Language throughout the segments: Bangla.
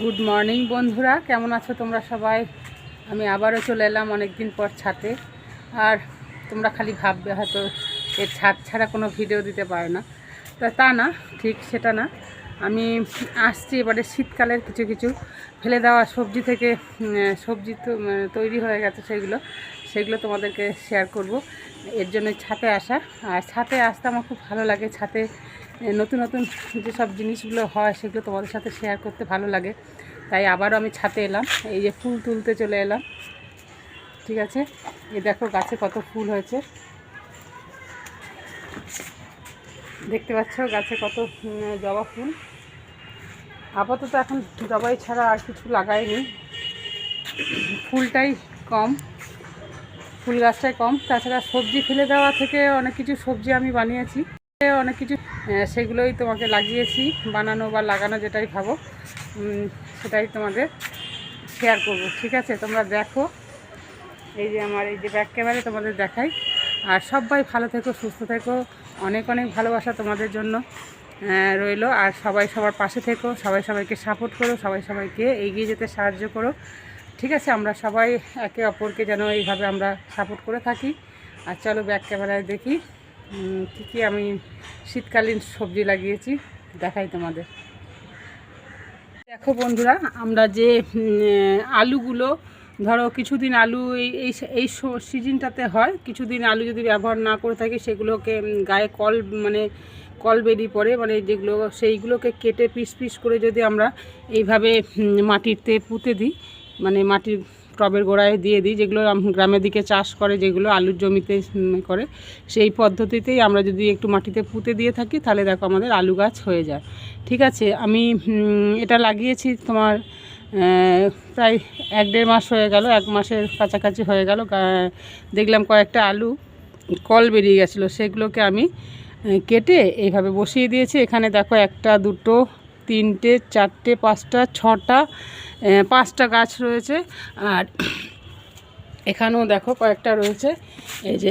গুড মর্নিং বন্ধুরা। কেমন আছো তোমরা সবাই? আমি আবারও চলে এলাম অনেক দিন পর ছাদে আর তোমরা খালি ভাববে হয়তো এর ছাদ ছাড়া কোনো ভিডিও দিতে পারো না। তা তা না, ঠিক সেটা না। আমি আসছি এবারে শীতকালের কিছু কিছু ফেলে দেওয়া সবজি থেকে সবজি তো তৈরি হয়ে গেছে সেগুলো। সেগুলো তোমাদেরকে শেয়ার করব। এর জন্য ছাতে আসা। আর ছাতে আসতে আমার খুব ভালো লাগে। ছাতে নতুন নতুন যেসব জিনিসগুলো হয় সেগুলো তোমাদের সাথে শেয়ার করতে ভালো লাগে। তাই আবারও আমি ছাতে এলাম, এই যে ফুল তুলতে চলে এলাম। ঠিক আছে? এ দেখো গাছে কত ফুল হয়েছে। দেখতে পাচ্ছ গাছে কত জবা ফুল। আপাতত এখন জবাই ছাড়া আর কিছু লাগাইনি। ফুলটাই কম, ফুল গাছটাই কম। তাছাড়া সবজি ফেলে দেওয়া থেকে অনেক কিছু সবজি আমি বানিয়েছি। অনেক কিছু সেগুলোই তোমাকে লাগিয়েছি, বানানো বা লাগানো যেটাই ভাবো সেটাই তোমাদের শেয়ার করব, ঠিক আছে? তোমরা দেখো, এই যে আমার, এই যে ব্যাক ক্যামেরা তোমাদের দেখাই। আর সবাই ভালো থেকো, সুস্থ থেকো, অনেক অনেক ভালোবাসা তোমাদের জন্য রইল। আর সবাই সবার পাশে থেকো, সবাই সবাইকে সাপোর্ট করো, সবাই সবাইকে এগিয়ে যেতে সাহায্য করো, ঠিক আছে? আমরা সবাই একে অপরকে যেন এইভাবে আমরা সাপোর্ট করে থাকি। আর চলো ব্যাক ক্যামেরায় দেখি। কী কী আমি শীতকালীন সবজি লাগিয়েছি, দেখাই তোমাদের। দেখো বন্ধুরা, আমরা যে আলুগুলো, ধরো কিছুদিন আলু এই এই এই সিজনটাতে হয়, কিছুদিন আলু যদি ব্যবহার না করে থাকি, সেগুলোকে গায়ে কল মানে কল বেরিয়ে পড়ে মানে যেগুলো, সেইগুলোকে কেটে পিস পিস করে যদি আমরা এইভাবে মাটিতে পুঁতে দিই মানে মাটির টবের গোড়ায় দিয়ে দিই, যেগুলো গ্রামের দিকে চাষ করে, যেগুলো আলুর জমিতে করে। সেই পদ্ধতিতেই আমরা যদি একটু মাটিতে পুঁতে দিয়ে থাকি, তাহলে দেখো আমাদের আলু গাছ হয়ে যায়। ঠিক আছে, আমি এটা লাগিয়েছি তোমার প্রায় এক দেড় মাস হয়ে গেল, এক মাসের কাছাকাছি হয়ে গেল দেখলাম কয়েকটা আলু, কল বেরিয়ে গেছিল, সেগুলোকে আমি কেটে এইভাবে বসিয়ে দিয়েছি। এখানে দেখো একটা, দুটো তিনটে, চারটে, পাঁচটা, ছটা পাঁচটা গাছ রয়েছে। আর এখানেও দেখো কয়েকটা রয়েছে। এই যে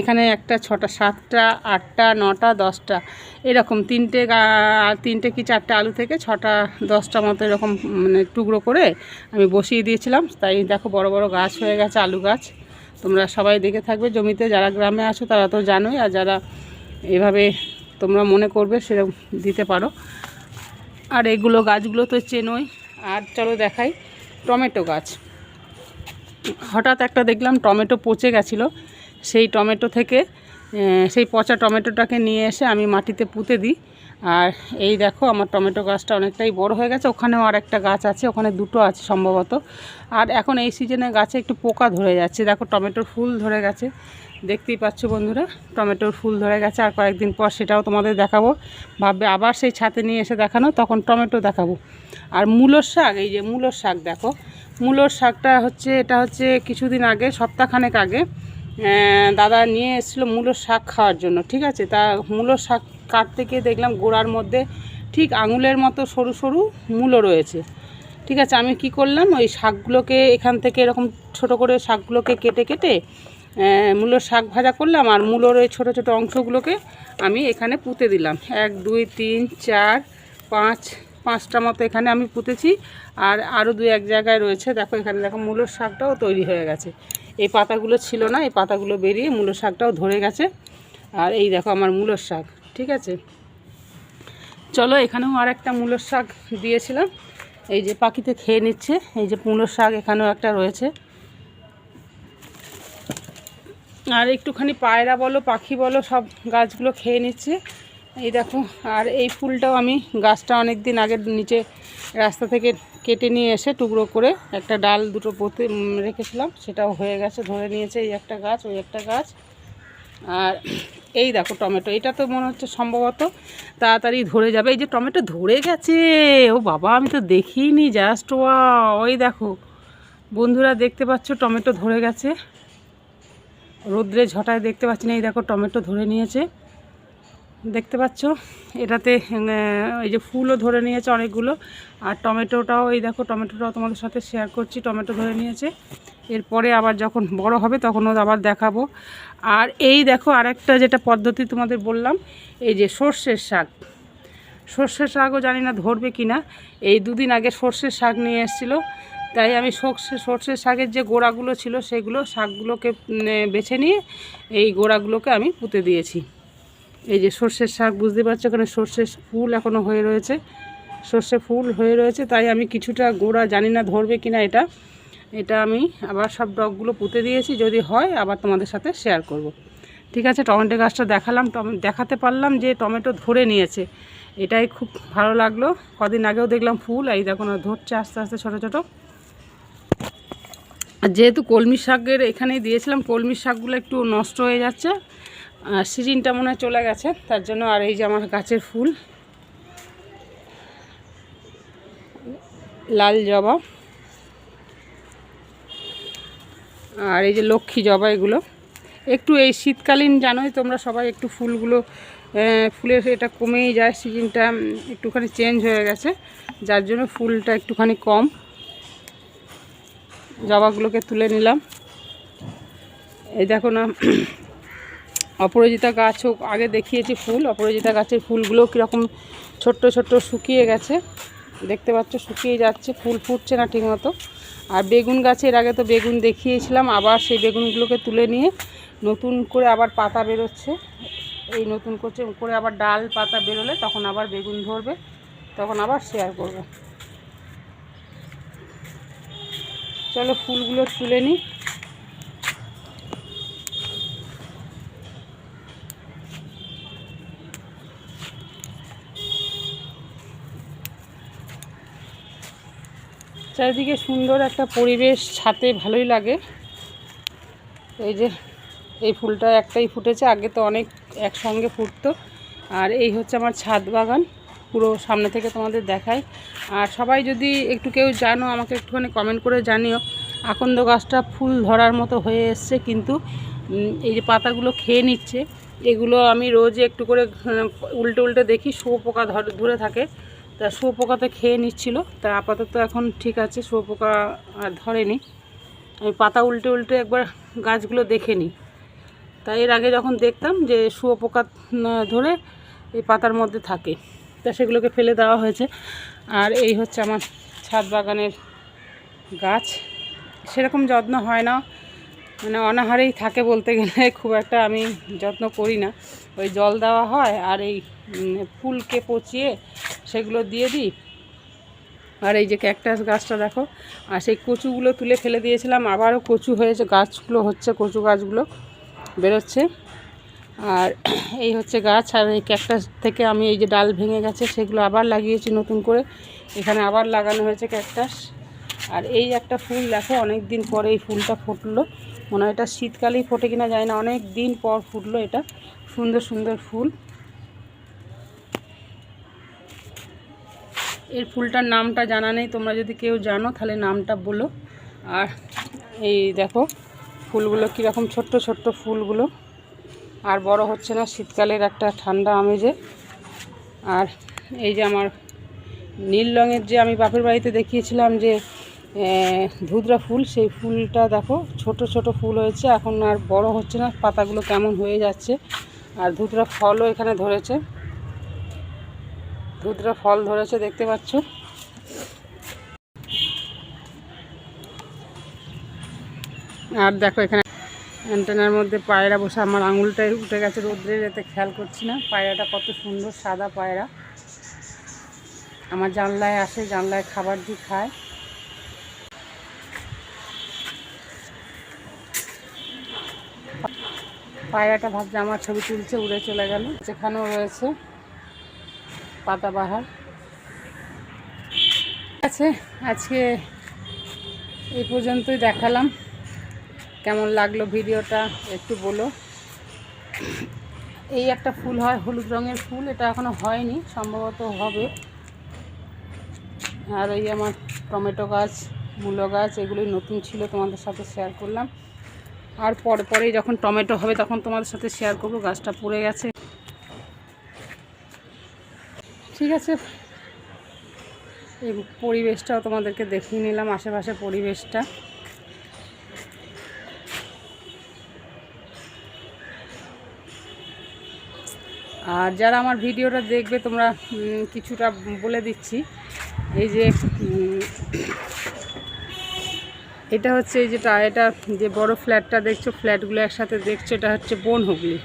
এখানে একটা ছটা, সাতটা, আটটা, নটা, দশটা, এরকম তিনটে তিনটে কি চারটে আলু থেকে ছটা, দশটা মতো এরকম মানে টুকরো করে আমি বসিয়ে দিয়েছিলাম। তাই দেখো বড় বড় গাছ হয়ে গেছে, আলু গাছ। তোমরা সবাই দেখে থাকবে। জমিতে যারা গ্রামে আছো তারা তো জানোই, আর যারা এভাবে তোমরা মনে করবে সেরকম দিতে পারো। আর এগুলো গাছগুলো তো চেনই। আর চলো দেখাই টমেটো গাছ। হঠাৎ একটা দেখলাম টমেটো পচে গেছিল। সেই টমেটো থেকে সেই পচা টমেটোটাকে নিয়ে এসে আমি মাটিতে পুঁতে দিই। আর এই দেখো, আমার টমেটো গাছটা অনেকটাই বড় হয়ে গেছে। ওখানেও আর একটা গাছ আছে, ওখানে দুটো আছে সম্ভবত। আর এখন এই সিজনে গাছে একটু পোকা ধরে যাচ্ছে। দেখো, টমেটোর ফুল ধরে গেছে। দেখতেই পাচ্ছ বন্ধুরা, টমেটোর ফুল ধরে গেছে। আর কয়েকদিন পর সেটাও তোমাদের দেখাবো। ভাববে আবার সেই ছাতে নিয়ে এসে দেখানো, তখন টমেটো দেখাবো। আর মূলোর শাক, এই যে মূলোর শাক দেখো। মূলোর শাকটা হচ্ছে, এটা হচ্ছে কিছুদিন আগে, সপ্তাহখানেক আগে দাদা নিয়ে এসেছিল মূলোর শাক খাওয়ার জন্য। ঠিক আছে, তা মূলোর শাক কাটতে গিয়ে দেখলাম গোড়ার মধ্যে ঠিক আঙুলের মতো সরু সরু মূলো রয়েছে। ঠিক আছে, আমি কি করলাম, ওই শাকগুলোকে এখান থেকে এরকম ছোট করে শাকগুলোকে কেটে কেটে মূলোর শাক ভাজা করলাম আর মূলোর ওই ছোটো ছোটো অংশগুলোকে আমি এখানে পুঁতে দিলাম। এক, দুই, তিন, চার, পাঁচ, পাঁচটা মতো এখানে আমি পুঁতেছি আর আরও দু এক জায়গায় রয়েছে। দেখো এখানে দেখো মূলোর শাকটাও তৈরি হয়ে গেছে। এই পাতাগুলো ছিল না, এই পাতাগুলো বেরিয়ে মূলোর শাকটাও ধরে গেছে। আর এই দেখো আমার মূলোর শাক। ঠিক আছে? চলো, এখানেও আর একটা মূলোর শাক দিয়েছিলাম। এই যে পাখিতে খেয়ে নিচ্ছে। এই যে মূলোর শাক এখানেও একটা রয়েছে। আর একটুখানি পায়রা বলো, পাখি বলো, সব গাছগুলো খেয়ে নিচ্ছে। এই দেখো, আর এই ফুলটাও আমি গাছটা অনেক দিন আগে নিচে রাস্তা থেকে কেটে নিয়ে এসে টুকরো করে একটা ডাল দুটো পোতে রেখেছিলাম। সেটাও হয়ে গেছে, ধরে নিয়েছে এই একটা গাছ, ওই একটা গাছ। আর এই দেখো টমেটো, এটা তো মনে হচ্ছে সম্ভবত তাড়াতাড়ি ধরে যাবে। এই যে টমেটো ধরে গেছে, ও বাবা, আমি তো দেখিনি জাস্ট ওয়া ওই দেখো। বন্ধুরা, দেখতে পাচ্ছ টমেটো ধরে গেছে। রোদ্রে ঝটায় দেখতে পাচ্ছি না, এই দেখো টমেটো ধরে নিয়েছে। দেখতে পাচ্ছ? এটাতে এই যে ফুলও ধরে নিয়েছে অনেকগুলো। আর টমেটোটাও, এই দেখো, টমেটোটাও তোমাদের সাথে শেয়ার করছি। টমেটো ধরে নিয়েছে। এরপরে আবার যখন বড় হবে, তখন ওদের আবার দেখাবো। আর এই দেখো, আরেকটা যেটা পদ্ধতি তোমাদের বললাম, এই যে সর্ষের শাক। সর্ষের শাকও জানি না ধরবে কি না এই দুদিন আগে সর্ষের শাক নিয়ে এসেছিল। তাই আমি সর্ষে, সর্ষের শাকের যে গোড়াগুলো ছিল, সেগুলো শাকগুলোকে বেছে নিয়ে এই গোড়াগুলোকে আমি পুঁতে দিয়েছি। এই যে সর্ষের শাক, বুঝতে পারছ এখানে সর্ষের ফুল এখনও হয়ে রয়েছে। সর্ষে ফুল হয়ে রয়েছে, তাই আমি কিছুটা গোড়া জানি না ধরবে কিনা এটা। এটা আমি আবার সব ডগগুলো পুঁতে দিয়েছি, যদি হয় আবার তোমাদের সাথে শেয়ার করব। ঠিক আছে, টমেটো গাছটা দেখালাম দেখাতে পারলাম যে টমেটো ধরে নিয়েছে। এটাই খুব ভালো লাগল, কদিন আগেও দেখলাম ফুল, এই দেখো না ধরছে আস্তে আস্তে ছোটো ছোটো। আর যেহেতু কলমি শাকের এখানেই দিয়েছিলাম, কলমি শাকগুলো একটু নষ্ট হয়ে যাচ্ছে সিজনটা মনে চলে গেছে, তার জন্য আর এই যে আমার গাছের ফুল। লাল জবা। আর এই যে লক্ষ্মী জবা এগুলো। একটু এই শীতকালীন জানোই তোমরা সবাই, একটু ফুলগুলো ফুলের এটা কমেই যায়, সিজনটা একটুখানি চেঞ্জ হয়ে গেছে, যার জন্য ফুলটা একটুখানি কম। জবাগুলোকে তুলে নিলাম। এই দেখো না অপরাজিতা গাছও আগে দেখিয়েছি ফুল, অপরাজিতা গাছের ফুলগুলো কীরকম ছোট্ট ছোট্ট শুকিয়ে গেছে। দেখতে পাচ্ছ, শুকিয়ে যাচ্ছে, ফুল ফুটছে না ঠিকমতো। আর বেগুন গাছের আগে তো বেগুন দেখিয়েছিলাম, আবার সেই বেগুনগুলোকে তুলে নিয়ে নতুন করে আবার পাতা বেরোচ্ছে। এই নতুন করছে করে আবার ডাল পাতা বেরোলে তখন আবার বেগুন ধরবে, তখন আবার শেয়ার করব। চলো ফুলগুলো তুলে নিই। চারিদিকে সুন্দর একটা পরিবেশ, ছাতে ভালোই লাগে। এই যে, এই ফুলটা একটাই ফুটেছে, আগে তো অনেক একসঙ্গে ফুটতো। আর এই হচ্ছে আমার ছাদ বাগান, পুরো সামনে থেকে তোমাদের দেখাই। আর সবাই যদি একটু কেউ জানো, আমাকে একটুখানি কমেন্ট করে জানিও। আকন্দ গাছটা ফুল ধরার মতো হয়ে এসছে, কিন্তু এই যে পাতাগুলো খেয়ে নিচ্ছে, এগুলো আমি রোজ একটু করে উল্টে উল্টে দেখি, শুয়োপোকা ধরে থাকে। তা শুয়োপোকাতে খেয়ে নিচ্ছিল। তা আপাতত এখন ঠিক আছে, শুয়োপোকা আর ধরেনি। আমি পাতা উল্টে উল্টে একবার গাছগুলো দেখে নিই। তাই এর আগে যখন দেখতাম যে শুয়োপোকা ধরে এই পাতার মধ্যে থাকে, তা সেগুলোকে ফেলে দেওয়া হয়েছে। আর এই হচ্ছে আমার ছাদ বাগানের গাছ। সেরকম যত্ন হয় না মানে অনাহারেই থাকে বলতে গেলে, খুব একটা আমি যত্ন করি না। ওই জল দেওয়া হয় আর এই ফুলকে পচিয়ে সেগুলো দিয়ে দিই। আর এই যে ক্যাকটাস গাছটা দেখো, আর সেই কচুগুলো তুলে ফেলে দিয়েছিলাম, আবারও কচু হয়েছে, গাছগুলো হচ্ছে, কচু গাছগুলো বেরোচ্ছে। আর এই হচ্ছে গাছ, আর এই ক্যাকটাস থেকে আমি এই যে ডাল ভেঙে গেছে, সেগুলো আবার লাগিয়েছি নতুন করে। এখানে আবার লাগানো হয়েছে ক্যাকটাস। আর এই একটা ফুল দেখো অনেক দিন পরে এই ফুলটা ফুটলো। মনে হয় এটা শীতকালেই ফোটে কিনা যায় না, অনেক দিন পর ফুটলো এটা। সুন্দর সুন্দর ফুল। এর ফুলটার নামটা জানা নেই, তোমরা যদি কেউ জানো তাহলে নামটা বলো। আর এই দেখো, ফুলগুলো কীরকম ছোট্ট ছোট্ট ফুলগুলো। আর বড় হচ্ছে না, শীতকালের একটা ঠান্ডা আমেজে। আর এই যে আমার নীল রঙের যে আমি বাপের বাড়িতে দেখিয়েছিলাম যে ধুতরা ফুল, সেই ফুলটা দেখো, ছোট ছোট ফুল হয়েছে। এখন আর বড় হচ্ছে না, পাতাগুলো কেমন হয়ে যাচ্ছে। আর ধুতরা ফলও এখানে ধরেছে। ধুতরা ফল ধরেছে, দেখতে পাচ্ছ? আর দেখো এখানে অ্যান্টেনার মধ্যে পায়রা বসে, আমার আঙুলটাই উঠে গেছে রোদ্রে যেতে খেয়াল করছি না। পায়রাটা কত সুন্দর সাদা পায়রা। আমার জানলায় আসে, জানলায় খাবার দিয়ে খায়। পায়রাটা ভাবছে আমার ছবি তুলছে, উড়ে চলে গেল। সেখানেও রয়েছে পাতাবাহার আছে, আজকে এই পর্যন্তই দেখালাম। কেমন লাগল ভিডিওটা একটু বলো। এই একটা ফুল হয়, হলুদ রঙের ফুল, এটা এখনও হয়নি, সম্ভবত হবে। আর এই আমার টমেটো গাছ, মূলো গাছ, এগুলোই নতুন ছিল, তোমাদের সাথে শেয়ার করলাম। আর পরে পরেই যখন টমেটো হবে তখন তোমাদের সাথে শেয়ার করব, গাছটা পড়ে গেছে। ঠিক আছে। এই পরিবেশটাও তোমাদেরকে দেখিয়ে নিলাম আশেপাশে পরিবেশটা। আর যারা আমার ভিডিওটা দেখবে, তোমরা কিছুটা বলে দিচ্ছি। এই যে এটা হচ্ছে এই যেটা এটা যে বড় ফ্ল্যাটটা দেখছ, ফ্ল্যাটগুলো একসাথে দেখছ, এটা হচ্ছে বন হুগলি।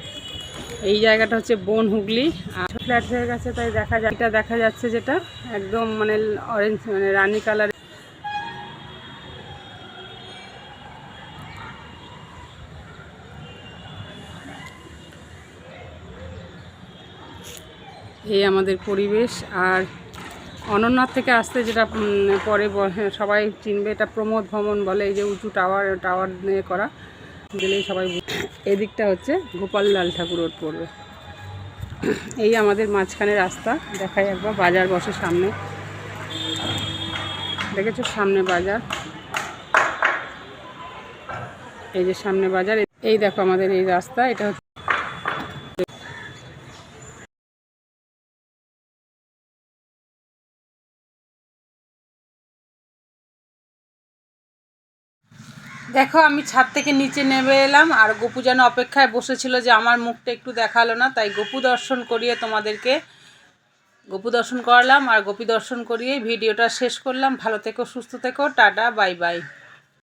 এই জায়গাটা হচ্ছে বন হুগলি। আর ফ্ল্যাট হয়ে গেছে, তাই দেখা যায়, এটা দেখা যাচ্ছে যেটা একদম মানে অরেঞ্জ মানে রানি কালার এই আমাদের পরিবেশ, আর অনন্যার থেকে আসতে যেটা পরে হ্যাঁ, সবাই চিনবে এটা প্রমোদ ভবন বলে এই যে উঁচু টাওয়ার টাওয়ার নিয়ে করা। গেলেই সবাই এদিকটা হচ্ছে গোপাল লাল ঠাকুর রোড পড়বে। এই আমাদের মাঝখানে রাস্তা দেখাই একবার বাজার বসে সামনে। দেখেছ সামনে বাজার? এই যে সামনে বাজার এই দেখো আমাদের এই রাস্তা এটা দেখো, আমি ছাদ থেকে নিচে নেমে এলাম আর গপু যেন অপেক্ষায় বসেছিল যে আমার মুখটা একটু দেখাল না, তাই গপু দর্শন করিয়ে তোমাদেরকে, গপু দর্শন করালাম আর গোপী দর্শন করিয়ে ভিডিওটা শেষ করলাম। ভালো থেকো, সুস্থ থেকো, টাটা, বাই বাই।